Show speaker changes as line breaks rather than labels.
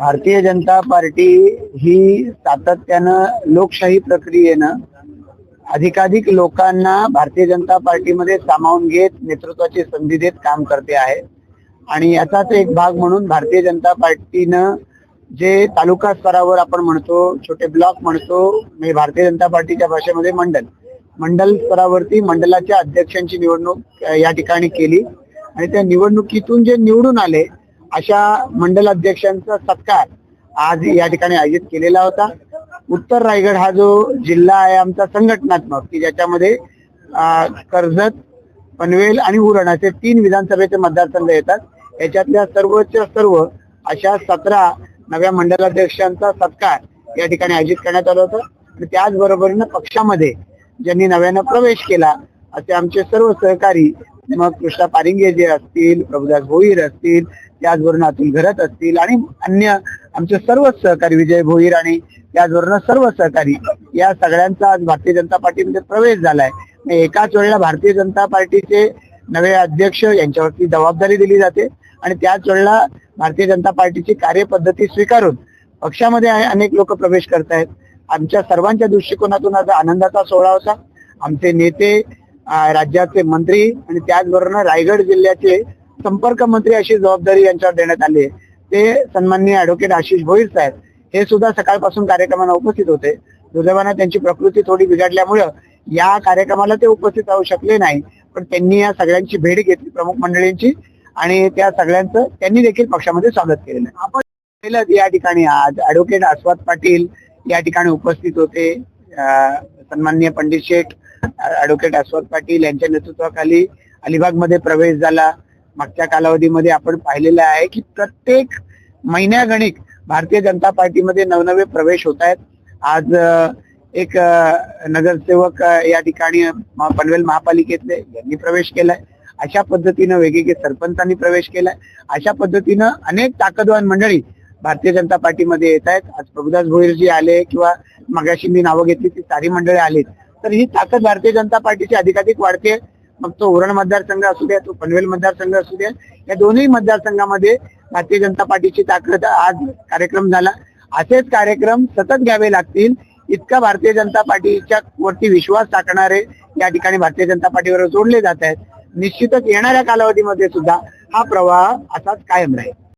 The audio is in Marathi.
भारतीय जनता पार्टी ही सातत्यानं लोकशाही प्रक्रियेनं अधिकाधिक लोकांना भारतीय जनता पार्टीमध्ये सामावून घेत नेतृत्वाची संधी देत काम करते आहे. आणि याचाच एक भाग म्हणून भारतीय जनता पार्टीनं जे तालुका स्तरावर आपण म्हणतो छोटे ब्लॉक म्हणतो म्हणजे भारतीय जनता पार्टीच्या भाषेमध्ये मंडल. मंडल स्तरावरती मंडलाच्या अध्यक्षांची निवडणूक या ठिकाणी केली. आणि त्या निवडणुकीतून जे निवडून आले अशा मंडल अध्यक्षांचा सत्कार आज या ठिकाणी आयोजित केलेला होता. उत्तर रायगड हा जो जिल्हा आहे आमचा संघटनात्मक की ज्याच्यामध्ये कर्जत पनवेल आणि उरण असे तीन विधानसभेचे मतदारसंघ येतात. याच्यातल्या सर्वच्या सर्व अशा सतरा नव्या मंडलाध्यक्षांचा सत्कार या ठिकाणी आयोजित करण्यात आला होता. आणि त्याचबरोबरीनं पक्षामध्ये ज्यांनी नव्यानं प्रवेश केला असे आमचे सर्व सहकारी मग कृष्णा पारिंगे जे असतील प्रभुदास भोईर असतील त्याचबरोबर अतुल घरत असतील आणि अन्य आमचे सर्वच सहकारी विजय भोईर आणि त्याचबरोबर सर्व सहकारी या सगळ्यांचा आज भारतीय जनता पार्टीमध्ये प्रवेश झालाय. एकाच वेळेला भारतीय जनता पार्टीचे नवे अध्यक्ष यांच्यावरती जबाबदारी दिली जाते आणि त्याच वेळेला भारतीय जनता पार्टीची कार्यपद्धती स्वीकारून पक्षामध्ये अनेक लोक प्रवेश करतायत. आमच्या सर्वांच्या दृष्टिकोनातून आज आनंदाचा सोहळा होता. आमचे नेते राज्याचे मंत्री आणि त्याचबरोबर रायगड जिल्ह्याचे संपर्क मंत्री अशी जबाबदारी यांच्यावर देण्यात आली आहे. ते सन्माननीय ऍडव्होकेट आशिष भोईर साहेब हे सुद्धा सकाळपासून कार्यक्रमाला उपस्थित होते. दुर्दैवानं त्यांची प्रकृती थोडी बिघडल्यामुळं या कार्यक्रमाला ते उपस्थित राहू शकले नाही. पण त्यांनी या सगळ्यांची भेट घेतली प्रमुख मंडळींची आणि त्या सगळ्यांचं त्यांनी देखील पक्षामध्ये स्वागत केलेलं आहे. आपण या ठिकाणी आज ऍडव्होकेट आस्वाद पाटील या ठिकाणी उपस्थित होते. अं, सन्माननीय पंडित शेठ ऍडव्होकेट आस्वाद पाटील यांच्या नेतृत्वाखाली अलिबागमध्ये प्रवेश झाला. मागच्या कालावधीमध्ये आपण पाहिलेलं आहे की प्रत्येक महिन्यागणिक भारतीय जनता पार्टीमध्ये नवनवे प्रवेश होत आहेत. आज एक नगरसेवक या ठिकाणी पनवेल महापालिकेतले यांनी प्रवेश केलाय. अशा पद्धतीनं वेगवेगळे सरपंचांनी प्रवेश केलाय. अशा पद्धतीनं अनेक ताकदवान मंडळी भारतीय जनता पार्टीमध्ये येत आहेत. आज प्रभुदास भोईरजी आले किंवा मगाशी मी नावं घेतली ती सारी मंडळी आली तर ही ताकद भारतीय जनता पार्टीची अधिकाधिक वाढते. मग तो उरण मतदारसंघ असू द्या तो पनवेल मतदारसंघ असू द्या या दोन्ही मतदारसंघामध्ये भारतीय जनता पार्टीची ताकद आज कार्यक्रम झाला. असेच कार्यक्रम सतत घ्यावे लागतील. इतका भारतीय जनता पार्टीच्या वरती विश्वास टाकणारे या ठिकाणी भारतीय जनता पार्टीवर जोडले जात आहेत. निश्चितच येणाऱ्या कालावधीमध्ये सुद्धा हा प्रवाह असाच कायम राहील.